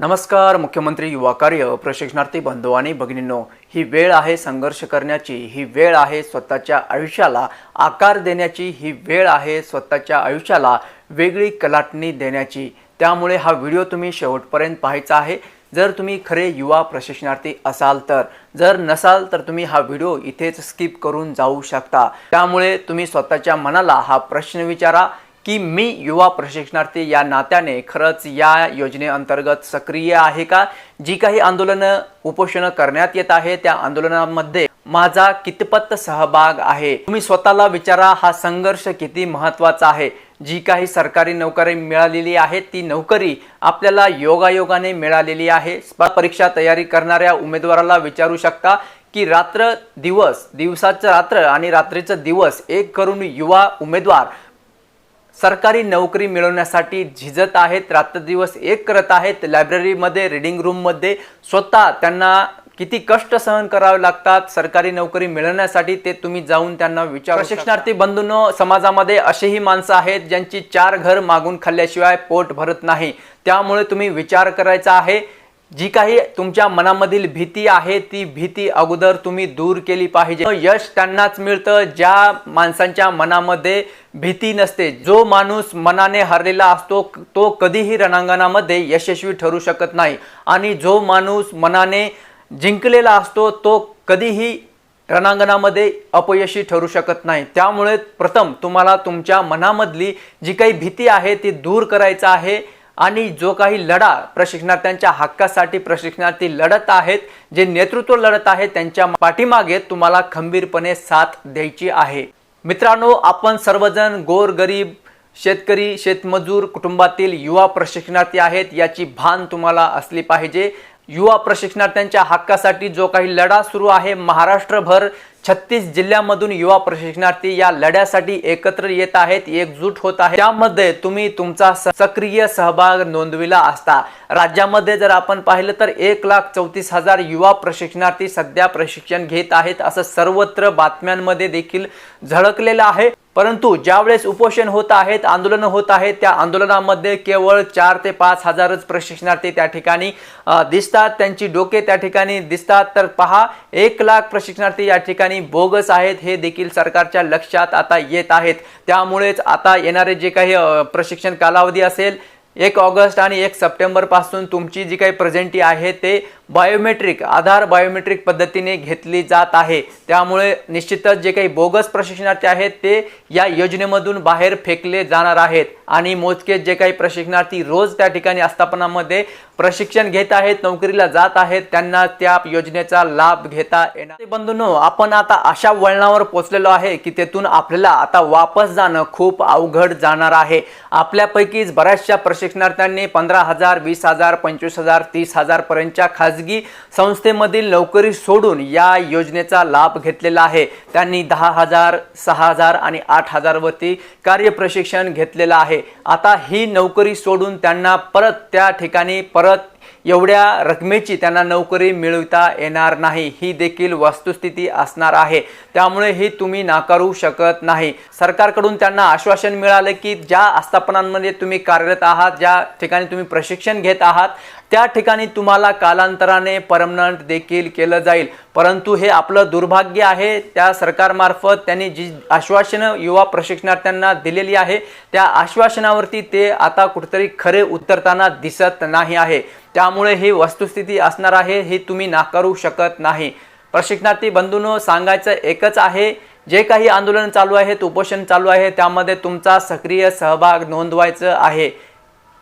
नमस्कार मुख्यमंत्री युवा कार्य प्रशिक्षणार्थी बंधू आणि भगिनींनो ही वेळ आहे संघर्ष करण्याची ही वेळ आहे स्वतःच्या आयुष्याला आकार देण्याची ही वेळ आहे स्वतःच्या आयुष्याला वेगळी कलाटणी देण्याची. त्यामुळे हा व्हिडिओ तुम्ही शेवटपर्यंत पाहायचा आहे. जर तुम्ही खरे युवा प्रशिक्षणार्थी असाल तर जर नसाल तर तुम्ही हा व्हिडिओ इथेच स्किप करून जाऊ शकता. त्यामुळे तुम्ही स्वतःच्या मनाला हा प्रश्न विचारा. की मी युवा प्रशिक्षणार्थी या नात्याने खरंच या योजनेअंतर्गत सक्रिय आहे का? जी काही आंदोलनं उपोषणं करण्यात येत आहे त्या आंदोलनामध्ये माझा कितपत सहभाग आहे? तुम्ही स्वतःला विचारा हा संघर्ष किती महत्त्वाचा आहे? जी काही सरकारी नोकरी मिळालेली आहे ती नोकरी आपल्याला योगायोगाने मिळालेली आहे. स्पर्धा परीक्षा तयारी करणाऱ्या उमेदवाराला विचारू शकता की रात्र दिवस दिवसाचं रात्र आणि रात्रीचं दिवस एक करून युवा उमेदवार सरकारी नोकरी मिळवण्यासाठी झिजत आहेत रात्रदिवस एक करत आहेत. लायब्ररीमध्ये रिडिंग रूममध्ये स्वतः त्यांना किती कष्ट सहन करावे लागतात? सरकारी नोकरी मिळवण्यासाठी ते तुम्ही जाऊन त्यांना विचार प्रशिक्षणार्थी बंधूंनो समाजामध्ये असेही माणसं आहेत ज्यांची चार घर मागून खाल्ल्याशिवाय पोट भरत नाही. त्यामुळे तुम्ही विचार करायचा आहे जी काही तुमच्या मनामधील भीती आहे ती भीती अगोदर तुम्ही दूर केली पाहिजे. यश त्यांनाच मिळतं ज्या माणसांच्या मनामध्ये भीती नसते. जो माणूस मनाने हरलेला असतो तो कधीही रणांगणामध्ये यशस्वी ठरू शकत नाही. आणि जो माणूस मनाने जिंकलेला असतो तो कधीही रणांगणामध्ये अपयशी ठरू शकत नाही. त्यामुळे प्रथम तुम्हाला तुमच्या मनामधली जी काही भीती आहे ती दूर करायचं आहे. आणि जो काही लढा प्रशिक्षणार्थ्यांच्या हक्कासाठी प्रशिक्षणार्थी लढत आहेत जे नेतृत्व लढत आहे त्यांच्या पाठीमागे तुम्हाला खंबीरपणे साथ द्यायची आहे. मित्रांनो आपण सर्वजण गोरगरीब शेतकरी शेतमजूर कुटुंबातील युवा प्रशिक्षणार्थी आहेत याची भान तुम्हाला असली पाहिजे. युवा प्रशिक्षणार्थ्यांच्या हक्कासाठी जो काही लढा सुरू आहे महाराष्ट्रभर छत्तीस जिल्ह्यामधून युवा प्रशिक्षणार्थी या लढ्यासाठी एकत्र येत आहेत एकजूट होत आहे त्यामध्ये तुम्ही तुमचा सक्रिय सहभाग नोंदविला असता. राज्यामध्ये जर आपण पाहिलं तर एक लाख चौतीस हजार युवा प्रशिक्षणार्थी सध्या प्रशिक्षण घेत आहेत असं सर्वत्र बातम्यांमध्ये देखील झळकलेलं आहे. परंतु ज्यावेळेस उपोषण होत आहेत आंदोलनं होत आहेत त्या आंदोलनामध्ये केवळ चार ते पाच हजारच प्रशिक्षणार्थी त्या ठिकाणी दिसतात. त्यांची डोके त्या ठिकाणी दिसतात. तर पहा एक लाख प्रशिक्षणार्थी या ठिकाणी बोगस आहेत हे देखील सरकारच्या लक्षात आता येत आहेत. त्यामुळेच आता येणारे जे काही प्रशिक्षण कालावधी असेल एक ऑगस्ट आणि एक सप्टेंबरपासून तुमची जी काही प्रेझेंटी आहे ते बायोमेट्रिक आधार बायोमेट्रिक पद्धतीने घेतली जात आहे. त्यामुळे निश्चितच जे काही बोगस प्रशिक्षणार्थी आहेत ते या योजनेमधून बाहेर फेकले जाणार आहेत. आणि मोजके जे काही प्रशिक्षणार्थी रोज त्या ठिकाणी आस्थापनामध्ये प्रशिक्षण घेत आहेत नोकरीला जात आहेत त्यांना त्या योजनेचा लाभ घेता येणार. बंधूंनो आपण आता अशा वळणावर पोचलेलो आहे की तेथून आपल्याला आता वापस जाणं खूप अवघड जाणार आहे. आपल्यापैकीच बऱ्याचशा प्रशिक्षणार्थ्यांनी पंधरा हजार वीस हजार पंचवीस हजार तीस हजार पर्यंतच्या खाजगी संस्थेमधील नोकरी सोडून या योजनेचा लाभ घेतलेला आहे. त्यांनी दहा हजार सहा हजार आणि आठ हजार वरती कार्य प्रशिक्षण घेतलेलं आहे. आता ही नोकरी सोडून त्यांना परत त्या ठिकाणी परत एवढ्या रकमेची त्यांना नोकरी मिळवता येणार नाही. ही देखील वस्तुस्थिती असणार आहे. त्यामुळे ही तुम्ही नाकारू शकत नाही. सरकारकडून त्यांना आश्वासन मिळालं की ज्या आस्थापनांमध्ये तुम्ही कार्यरत आहात ज्या ठिकाणी तुम्ही प्रशिक्षण घेत आहात त्या ठिकाणी तुम्हाला कालांतराने परमनंट देखील केलं जाईल. परंतु हे आपलं दुर्भाग्य आहे. त्या सरकारमार्फत त्यांनी जी आश्वासनं युवा प्रशिक्षणार्थ्यांना दिलेली आहे त्या आश्वासनावरती ते आता कुठेतरी खरे उतरताना दिसत नाही आहे. त्यामुळे ही वस्तुस्थिती असणार आहे हे तुम्ही नाकारू शकत नाही. प्रशिक्षणार्थी बंधूंनो सांगायचं एकच आहे जे काही आंदोलन चालू आहेत उपोषण चालू आहे त्यामध्ये तुमचा सक्रिय सहभाग नोंदवायचं आहे.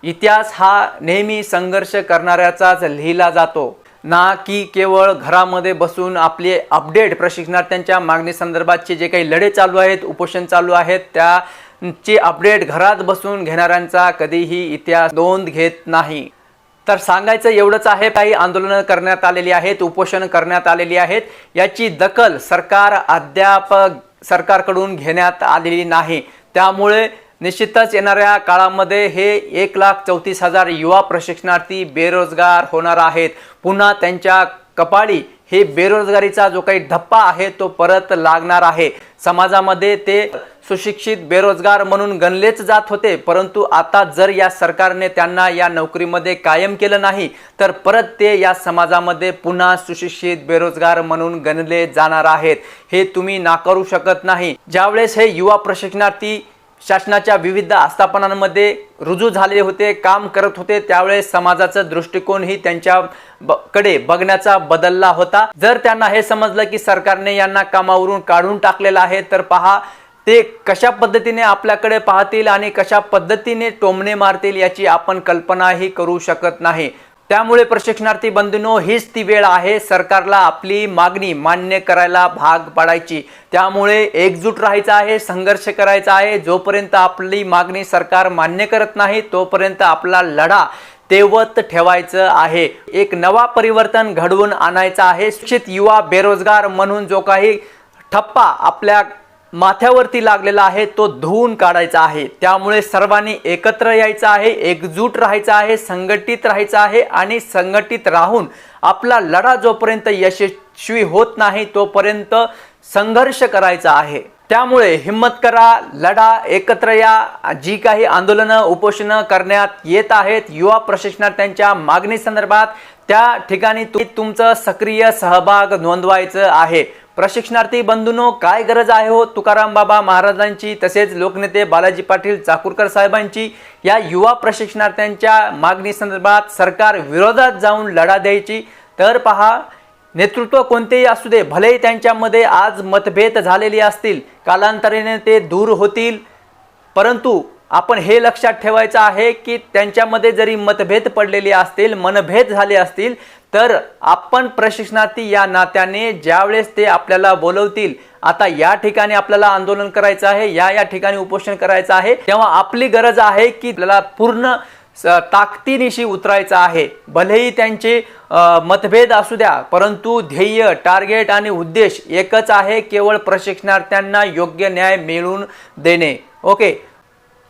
इतिहास हा नेहमी संघर्ष करणाऱ्याचाच लिहिला जातो. ना की केवळ घरामध्ये बसून आपले अपडेट प्रशिक्षणार्थ्यांच्या मागणी संदर्भातचे जे काही लढे चालू आहेत उपोषण चालू आहेत त्याचे अपडेट घरात बसून घेणाऱ्यांचा कधीही इतिहास नोंद घेत नाही. तर सांगायचं एवढंच आहे काही आंदोलनं करण्यात आलेली आहेत उपोषण करण्यात आलेली आहेत. याची दखल सरकार अद्याप सरकारकडून घेण्यात आलेली नाही. त्यामुळे निश्चितच येणाऱ्या काळामध्ये हे एक लाख चौतीस हजार युवा प्रशिक्षणार्थी बेरोजगार होणार आहेत. पुन्हा त्यांच्या कपाळी हे बेरोजगारीचा जो काही धप्पा आहे तो परत लागणार आहे. समाजामध्ये ते सुशिक्षित बेरोजगार म्हणून गणलेच जात होते परंतु आता जर या सरकारने त्यांना या नोकरीमध्ये कायम केलं नाही तर परत ते या समाजामध्ये पुन्हा सुशिक्षित बेरोजगार म्हणून गणले जाणार आहेत. हे तुम्ही नाकारू शकत नाही. ज्यावेळेस हे युवा प्रशिक्षणार्थी शासनाच्या विविध आस्थापनांमध्ये रुजू झाले होते काम करत होते त्यावेळेस समाजाचा दृष्टिकोनही त्यांच्या ब- कडे बघण्याचा बदलला होता. जर त्यांना हे समजलं की सरकारने यांना कामावरून काढून टाकलेलं आहे तर पहा ते कशा पद्धतीने आपल्याकडे पाहतील आणि कशा पद्धतीने टोमणे मारतील याची आपण कल्पनाही करू शकत नाही. त्यामुळे प्रशिक्षणार्थी बंधूंनो हीच ती वेळ आहे सरकारला आपली मागणी मान्य करायला भाग पाडायची. त्यामुळे एकजूट राहायचं आहे संघर्ष करायचा आहे. जोपर्यंत आपली मागणी सरकार मान्य करत नाही तोपर्यंत आपला लढा तेवत ठेवायचं आहे. एक नवा परिवर्तन घडवून आणायचं आहे. शिक्षित युवा बेरोजगार म्हणून जो काही ठप्पा आपल्या माथ्यावरती लागलेला आहे तो धुवून काढायचा आहे. त्यामुळे सर्वांनी एकत्र यायचं आहे एकजूट राहायचं आहे संघटित राहायचं आहे आणि संघटित राहून आपला लढा जोपर्यंत यशस्वी होत नाही तोपर्यंत संघर्ष करायचा आहे. त्यामुळे हिम्मत करा लढा एकत्र या. जी काही आंदोलनं उपोषणं करण्यात येत आहेत युवा प्रशिक्षणार्थ्यांच्या मागणी संदर्भात त्या ठिकाणी तुम्ही तुमचं सक्रिय सहभाग नोंदवायचं आहे. प्रशिक्षणार्थी बंधूंनो काय गरज आहे हो तुकाराम बाबा महाराजांची तसेच लोकनेते बालाजी पाटील चाकूरकर साहेबांची? या युवा प्रशिक्षणार्थ्यांच्या मागणी संदर्भात सरकार विरोधात जाऊन लढा द्यायची? तर पहा नेतृत्व कोणतेही असू दे भलेही त्यांच्यामध्ये आज मतभेद झालेले असतील कालांतराने ते दूर होतील. परंतु आपण हे लक्षात ठेवायचं आहे की त्यांच्यामध्ये जरी मतभेद पडलेले असतील मनभेद झाले असतील तर आपण प्रशिक्षणार्थी या नात्याने ज्यावेळेस ते आपल्याला बोलवतील आता या ठिकाणी आपल्याला आंदोलन करायचं आहे या या ठिकाणी उपोषण करायचं आहे तेव्हा आपली गरज आहे की आपल्याला पूर्ण ताकदीनिशी उतरायचं आहे. भलेही त्यांचे मतभेद असू द्या परंतु ध्येय टार्गेट आणि उद्देश एकच आहे केवळ प्रशिक्षणार्थ्यांना योग्य न्याय मिळवून देणे. ओके?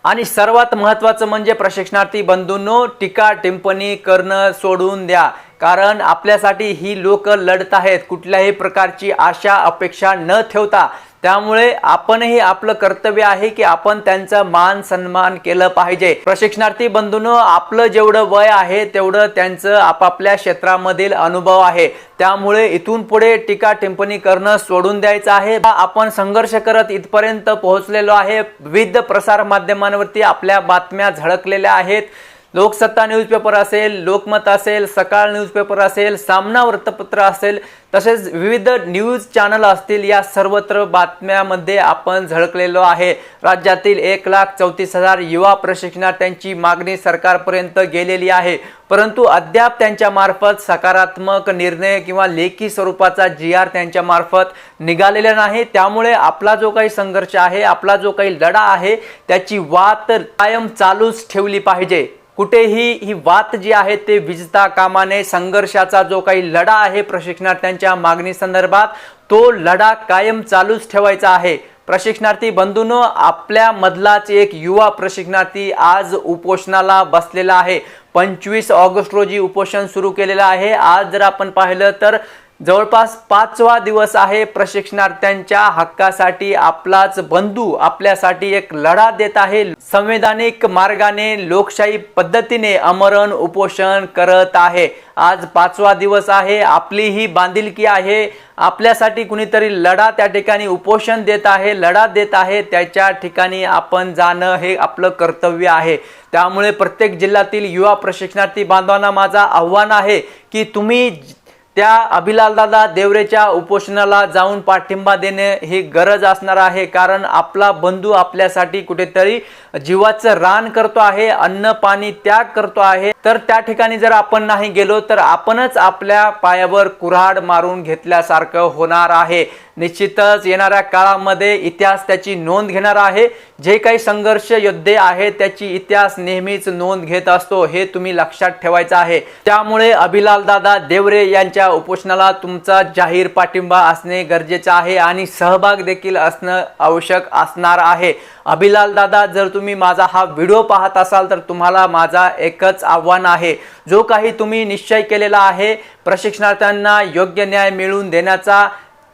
आणि सर्वात महत्त्वाचं म्हणजे प्रशिक्षणार्थी बंधूंनो टीका टिंपणी करणं सोडून द्या. कारण आपल्यासाठी ही लोक लढत आहेत. कुठल्याही प्रकारची आशा अपेक्षा न ठेवता. त्यामुळे आपणही आपलं कर्तव्य आहे की आपण त्यांचा मान सन्मान केलं पाहिजे. प्रशिक्षणार्थी बंधूंनो आपलं जेवढं वय आहे तेवढं त्यांचं आपापल्या क्षेत्रामधील अनुभव आहे. त्यामुळे इथून पुढे टीका टिंपणी करणं सोडून द्यायचं आहे. आपण संघर्ष करत इथपर्यंत पोहोचलेलो आहे. विविध प्रसार माध्यमांवरती आपल्या बातम्या झळकलेल्या आहेत. लोकसत्ता न्यूजपेपर असेल लोकमत असेल सकाळ न्यूजपेपर असेल सामना वृत्तपत्र असेल तसेच विविध न्यूज चॅनल असतील या सर्वत्र बातम्यामध्ये आपण झळकलेलो आहे. राज्यातील एक लाख चौतीस हजार युवा प्रशिक्षणार्थ्यांची मागणी सरकारपर्यंत गेलेली आहे. परंतु अद्याप त्यांच्यामार्फत सकारात्मक निर्णय किंवा लेखी स्वरूपाचा जी आर त्यांच्यामार्फत निघालेला नाही. त्यामुळे आपला जो काही संघर्ष आहे आपला जो काही लढा आहे त्याची वात कायम चालूच ठेवली पाहिजे. कुठेही ही वात जी आहे ते विजता कामाने संघर्षाचा जो काही लढा आहे प्रशिक्षणार्थ्यांच्या मागणी संदर्भात तो लढा कायम चालूच ठेवायचा आहे. प्रशिक्षणार्थी बंधून आपल्या मधलाच एक युवा प्रशिक्षणार्थी आज उपोषणाला बसलेला आहे. पंचवीस ऑगस्ट रोजी उपोषण सुरू केलेलं आहे. आज जर आपण पाहिलं तर जवळपास पाचवा दिवस आहे प्रशिक्षणार्थ्यांच्या हक्कासाठी आपलाच बंधू आपल्यासाठी एक लढा देत आहे. संवैधानिक मार्गाने लोकशाही पद्धतीने अमरण उपोषण करत आहे. आज पाचवा दिवस आहे. आपली ही बांधिलकी आहे. आपल्यासाठी कुणीतरी लढा त्या ठिकाणी उपोषण देत आहे लढा देत आहे. त्याच्या ठिकाणी आपण जाणं हे आपलं कर्तव्य आहे. त्यामुळे प्रत्येक जिल्ह्यातील युवा प्रशिक्षणार्थी बांधवांना माझा आव्हान आहे की तुम्ही त्या अभिलालदादा देवरेच्या उपोषणाला जाऊन पाठिंबा देणे ही गरज असणार आहे कारण आपला बंधू आपल्यासाठी कुठेतरी जीवाचं रान करतो आहे अन्न पाणी त्याग करतो आहे. तर त्या ठिकाणी जर आपण नाही गेलो तर आपणच आपल्या पायावर कुऱ्हाड मारून घेतल्यासारखं होणार आहे. निश्चितच येणाऱ्या काळामध्ये इतिहास त्याची नोंद घेणार आहे. जे काही संघर्ष योद्धे आहेत त्याची इतिहास नेहमीच नोंद घेत असतो हे तुम्ही लक्षात ठेवायचं आहे. त्यामुळे अभिलाल दादा देवरे यांच्या उपोषणाला तुमचा जाहीर पाठिंबा असणे गरजेचं आहे आणि सहभाग देखील असणं आवश्यक असणार आहे. अभिलाल दादा जर तुम्ही तुम्ही माझा हा व्हिडिओ पाहत असाल तर तुम्हाला माझा एकच आव्हान आहे. जो काही तुम्ही निश्चय केलेला आहे प्रशिक्षणार्थ्यांना योग्य न्याय मिळवून देण्याचा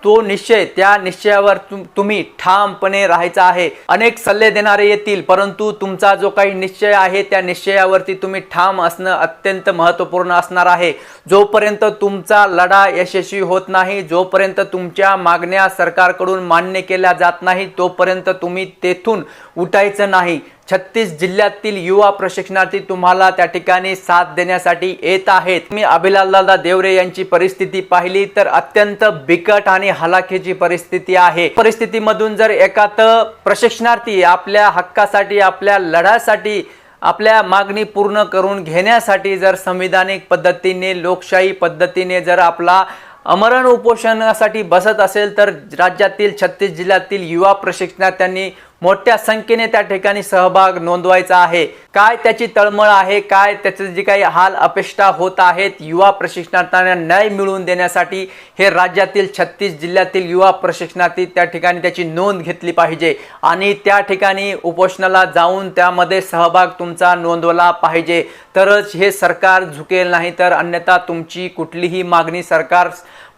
तो निश्चय त्या निश्चयावर तुम- तुम्ही ठामपणे राहायचा आहे. अनेक सल्ले देणारे येतील परंतु तुमचा जो काही निश्चय आहे त्या निश्चयावरती तुम्ही ठाम असणं अत्यंत महत्त्वपूर्ण असणार आहे. जोपर्यंत तुमचा लढा यशस्वी होत नाही जोपर्यंत तुमच्या मागण्या सरकारकडून मान्य केल्या जात नाही तोपर्यंत तुम्ही तेथून उठायचं नाही. छत्तीस जिल्ह्यातील युवा प्रशिक्षणार्थी तुम्हाला त्या ठिकाणी साथ देण्यासाठी येत आहेत. मी अभिलालदादा देवरे यांची परिस्थिती पाहिली तर अत्यंत बिकट आणि हलाखीची परिस्थिती आहे. परिस्थितीमधून जर एकात प्रशिक्षणार्थी आपल्या हक्कासाठी आपल्या लढ्यासाठी आपल्या मागणी पूर्ण करून घेण्यासाठी जर संविधानिक पद्धतीने लोकशाही पद्धतीने जर आपला अमरण उपोषणासाठी बसत असेल तर राज्यातील छत्तीस जिल्ह्यातील युवा प्रशिक्षणार्थ्यांनी मोठ्या संख्येने त्या ठिकाणी सहभाग नोंदवायचा आहे. काय त्याची तळमळ आहे? काय त्याचे जे काही हाल अपेक्षा होत आहेत? युवा प्रशिक्षणार्थ्यांना न्याय मिळवून देण्यासाठी हे राज्यातील छत्तीस जिल्ह्यातील युवा प्रशिक्षणार्थी त्या ठिकाणी त्याची नोंद घेतली पाहिजे. आणि त्या ठिकाणी उपोषणाला जाऊन त्यामध्ये सहभाग तुमचा नोंदवला पाहिजे. तरच हे सरकार झुकेल नाही तर अन्यथा तुमची कुठलीही मागणी सरकार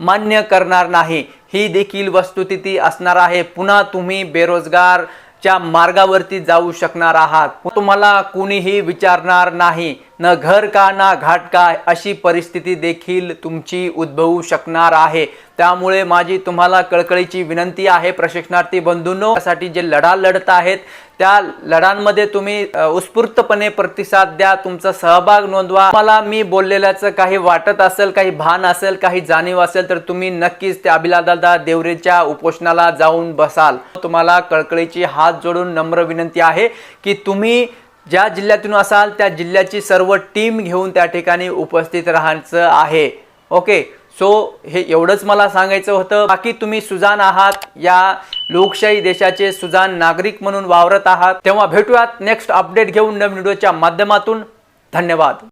मान्य करणार नाही. ही देखील वस्तुस्थिती असणार आहे. पुन्हा तुम्ही बेरोजगार च्या मार्गावरती जाऊ शकणार आहात. तुम्हाला कुणीही विचारणार नाही न घर का ना घाट का अशी परिस्थिती देखील तुमची उद्भवू शकणार आहे. त्यामुळे माझी तुम्हाला कळकळीची विनंती आहे प्रशिक्षणार्थी बंधूंनो. त्यासाठी जे लढा लढत आहेत त्या लढांमध्ये तुम्ही उत्स्फूर्तपणे प्रतिसाद द्या तुमचा सहभाग नोंदवा. मला मी बोललेल्याचं काही वाटत असेल काही भान असेल काही जाणीव असेल तर तुम्ही नक्कीच त्या अभिलादादा देवरेच्या उपोषणाला जाऊन बसाल. तुम्हाला कळकळीची हात जोडून नम्र विनंती आहे की तुम्ही ज्या जिल्ह्यातून असाल त्या जिल्ह्याची सर्व टीम घेऊन त्या ठिकाणी उपस्थित राहायचं आहे. ओके? सो हे एवढंच मला सांगायचं होतं. बाकी तुम्ही सुजान आहात. या लोकशाही देशाचे सुजान नागरिक म्हणून वावरत आहात. तेव्हा भेटूयात. नेक्स्ट अपडेट घेऊन नवीन व्हिडिओच्या माध्यमातून. धन्यवाद.